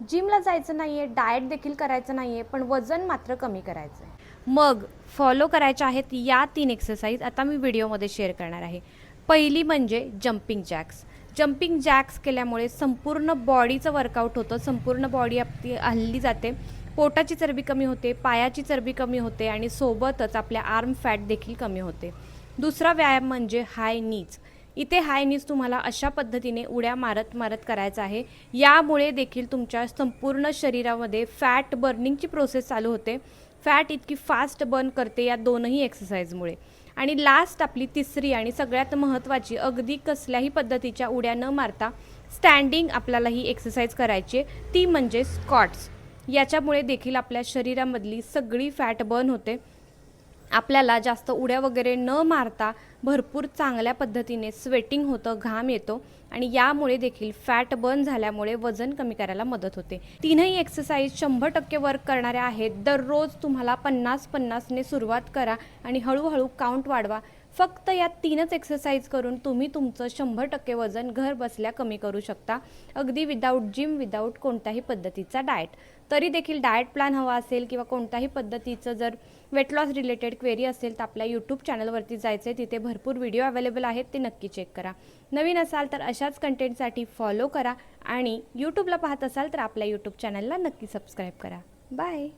जिमला जायचं नाही आहे डाएट देखील करायचं नाही आहे पण वजन मात्र कमी करायचं आहे मग फॉलो करायच्या आहेत या तीन एक्सरसाइज आता मी व्हिडिओमध्ये शेअर करणार आहे. पहिली म्हणजे जम्पिंग जॅक्स जम्पिंग जॅक्स केल्यामुळे संपूर्ण बॉडीचं वर्कआउट होतं संपूर्ण बॉडी आपली हल्ली जाते. पोटाची चरबी कमी होते पायाची चरबी कमी होते आणि सोबतच आपल्या आर्म फॅट देखील कमी होते. दुसरा व्यायाम म्हणजे हाय नीज इथे हाय न्यूज तुम्हाला अशा पद्धतीने उड्या मारत मारत करायचं आहे. यामुळे देखील तुमच्या संपूर्ण शरीरामध्ये फॅट बर्निंगची प्रोसेस चालू होते. फॅट इतकी फास्ट बर्न करते या दोनही एक्सरसाइजमुळे आणि लास्ट आपली तिसरी आणि सगळ्यात महत्त्वाची अगदी कसल्याही पद्धतीच्या उड्या न मारता स्टँडिंग आपल्याला ही एक्सरसाइज करायची आहे. ती म्हणजे स्कॉट्स याच्यामुळे देखील आपल्या शरीरामधली सगळी फॅट बर्न होते. आपल्याला जास्त उड्या वगैरे न मारता भरपूर चांगल्या पद्धतीने स्वेटिंग होतं घाम येतो आणि यामुळे देखील फॅट बर्न झाल्यामुळे वजन कमी करायला मदत होते. तीनही एक्सरसाइज शंभर टक्के वर्क करणाऱ्या आहेत. दररोज तुम्हाला पन्नास पन्नासने सुरुवात करा आणि हळूहळू काउंट वाढवा. फक्त या तीनच एक्सरसाइज करून तुम्ही तुमचं शंभर टक्के वजन घर बसल्या कमी करू शकता. अगदी विदाऊट जिम विदाऊट कोणत्याही पद्धतीचा डाएट तरी देखील डाएट प्लॅन हवा असेल किंवा कोणत्याही पद्धतीचं जर वेट लॉस रिलेटेड क्वेरी असेल तर आपल्या यूट्यूब चॅनलवरती जायचं आहे तिथे भरपूर व्हिडिओ अवेलेबल आहेत. ते नक्की चेक करा. नवीन असाल तर अशाच कंटेंटसाठी फॉलो करा आणि यूट्यूबला पाहत असाल तर आपल्या यूट्यूब चॅनलला नक्की सबस्क्राईब करा. बाय